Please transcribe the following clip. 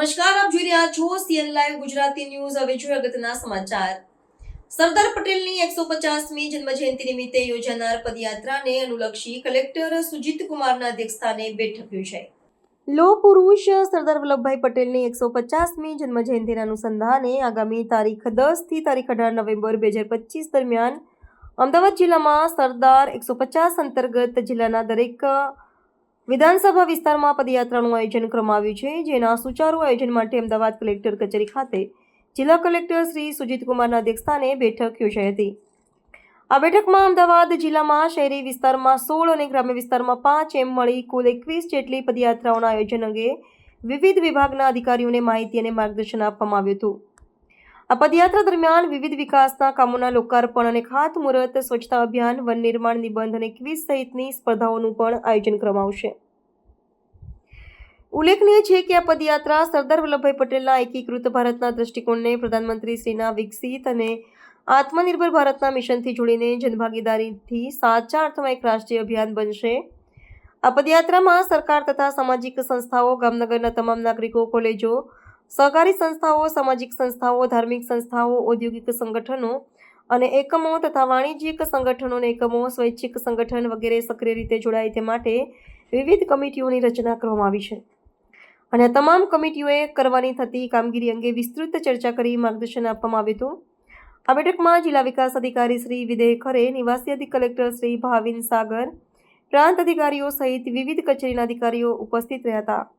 નમસ્કાર, આપ જોઈ રહ્યા છો સીએન લાઈવ ગુજરાતી ન્યૂઝ. હવે જોઈએ અગત્યના સમાચાર. સરદાર પટેલની એકસો પચાસમી જન્મજયંતિ નિમિત્તે યોજાનાર પદયાત્રાને અનુલક્ષી કલેક્ટર સુજીત કુમારના અધ્યક્ષસ્થાને બેઠક યોજાઈ. લો પુરુષ સરદાર વલ્લભભાઈ પટેલની એકસો પચાસમી જન્મજયંતિના અનુસંધાને આગામી તારીખ દસથી તારીખ અઢાર નવેમ્બર બે હજાર પચીસ દરમિયાન અમદાવાદ જિલ્લામાં સરદાર એકસો પચાસ અંતર્ગત જિલ્લાના દરેક વિધાનસભા વિસ્તારમાં પદયાત્રાનું આયોજન કરવામાં આવ્યું છે, જેના સુચારુ આયોજન માટે અમદાવાદ કલેક્ટર કચેરી ખાતે જિલ્લા કલેક્ટર શ્રી સુજીત કુમારના અધ્યક્ષસ્થાને બેઠક યોજાઈ હતી. આ બેઠકમાં અમદાવાદ જિલ્લામાં શહેરી વિસ્તારમાં સોળ અને ગ્રામ્ય વિસ્તારમાં પાંચ એમ મળી કુલ એકવીસ જેટલી પદયાત્રાઓના આયોજન અંગે વિવિધ વિભાગના અધિકારીઓને માહિતી અને માર્ગદર્શન આપવામાં આવ્યું હતું. આ પદયાત્રા દરમિયાન વિવિધ વિકાસના કામોના લોકાર્પણ અને ખાતમુહૂર્ત, સ્વચ્છતા અભિયાન, વન નિર્માણ નિબંધ અને ક્વિઝ સહિતની સ્પર્ધાઓનું પણ આયોજન કરવામાં આવશે ઉલ્લેખનીય છે કે આ પદયાત્રા સરદાર વલ્લભભાઈ પટેલના એકીકૃત ભારતના દ્રષ્ટિકોણને પ્રધાનમંત્રી શ્રીના વિકસિત અને આત્મનિર્ભર ભારતના મિશનથી જોડીને જનભાગીદારીથી સાચા અર્થમાં એક રાષ્ટ્રીય અભિયાન બનશે. આ પદયાત્રામાં સરકાર તથા સામાજિક સંસ્થાઓ, ગામનગરના તમામ નાગરિકો, કોલેજો સહકારી સંસ્થાઓ, સામાજિક સંસ્થાઓ, ધાર્મિક સંસ્થાઓ, ઔદ્યોગિક સંગઠનો અને એકમો તથા વાણિજ્યિક સંગઠનોને એકમો સ્વૈચ્છિક સંગઠન વગેરે સક્રિય રીતે જોડાય તે માટે વિવિધ કમિટીઓની રચના કરવામાં આવી છે. અને તમામ કમિટીઓએ કરવાની થતી કામગીરી અંગે વિસ્તૃત ચર્ચા કરી માર્ગદર્શન આપવામાં આવ્યું હતું. આ બેઠકમાં જિલ્લા વિકાસ અધિકારી શ્રી વિદેહ ખરે, નિવાસી અધિક કલેક્ટર શ્રી ભાવિન સાગર, પ્રાંત અધિકારીઓ સહિત વિવિધ કચેરીના અધિકારીઓ ઉપસ્થિત રહ્યા હતા.